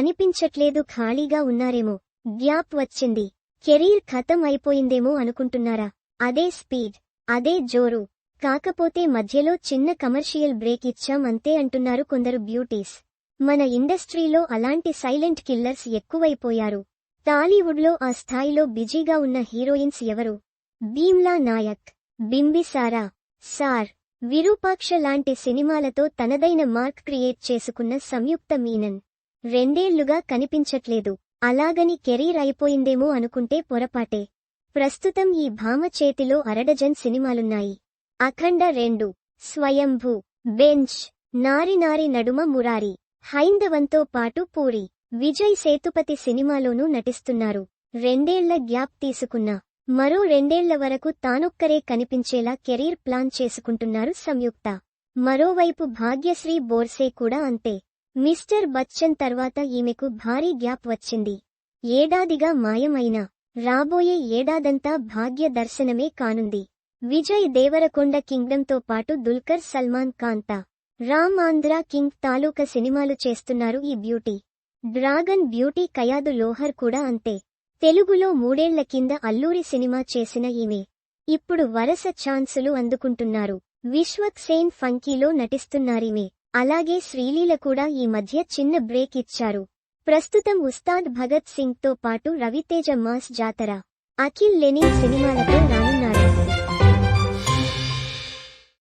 కనిపించట్లేదు ఖాళీగా ఉన్నారేమో. గ్యాప్ వచ్చింది. కెరీర్ ఖతం అయిపోయిందేమో అనుకుంటున్నారా? అదే స్పీడ్ అదే జోరు. కాకపోతే మధ్యలో చిన్న కమర్షియల్ బ్రేక్ ఇచ్చాం అంతే అంటున్నారు కొందరు బ్యూటీస్. మన ఇండస్ట్రీలో అలాంటి సైలెంట్ కిల్లర్స్ ఎక్కువైపోయారు. టాలీవుడ్లో ఆ స్థాయిలో బిజీగా ఉన్న హీరోయిన్స్ ఎవరు? భీమ్లా నాయక్ బింబిసారా సార్. విరూపాక్ష లాంటి సినిమాలతో తనదైన మార్క్ క్రియేట్ చేసుకున్న సంయుక్త మీనన్. రెండేళ్ళుగా కనిపించట్లేదు. అలాగని కెరీర్ అయిపోయిందేమో అనుకుంటే పొరపాటే. ప్రస్తుతం ఈ భామ చేతిలో అరడజన్ సినిమాలున్నాయి. అఖండ రెండు స్వయంభూ బెంచ్ నారి నారి నడుమ మురారి హైందవంతో పాటు పూరి విజయ్ సేతుపతి సినిమాలోనూ నటిస్తున్నారు. రెండేళ్ళ గ్యాప్ తీసుకున్నా మరో రెండేళ్ళ వరకు తానొక్కరే కనిపించేలా కెరీర్ ప్లాన్ చేసుకుంటున్నారు సంయుక్త. మరోవైపు భాగ్యశ్రీ బోర్సే కూడా అంతే. మిస్టర్ బచ్చన్ తర్వాత ఈమెకు భారీ గ్యాప్ వచ్చింది. ఏడాదిగా మాయమైన రాబోయే ఏడాదంతా భాగ్య దర్శనమే కానుంది. విజయ్ దేవరకొండ కింగ్డంతో పాటు దుల్కర్ సల్మాన్ కాంతా రామ్ ఆంధ్ర కింగ్ తాలూకా సినిమాలు చేస్తున్నారు ఈ beauty. Dragon beauty Kayadu Lohar కూడా అంతే. తెలుగులో మూడేళ్ళ కింద అల్లూరి సినిమా చేసిన ఈమె. ఇప్పుడు వరస ఛాన్సులు అందుకుంటున్నారు. విశ్వక్ సేన్ ఫంకీలో నటిస్తున్నారీమె. అలాగే శ్రీలీల కూడా ఈ మధ్య చిన్న బ్రేక్ ఇచ్చారు. ప్రస్తుతం ఉస్తాద్ భగత్ సింగ్తో పాటు రవితేజ మాస్ జాతర. అఖిల్ లెనిన్ సినిమాలతో రానున్నారు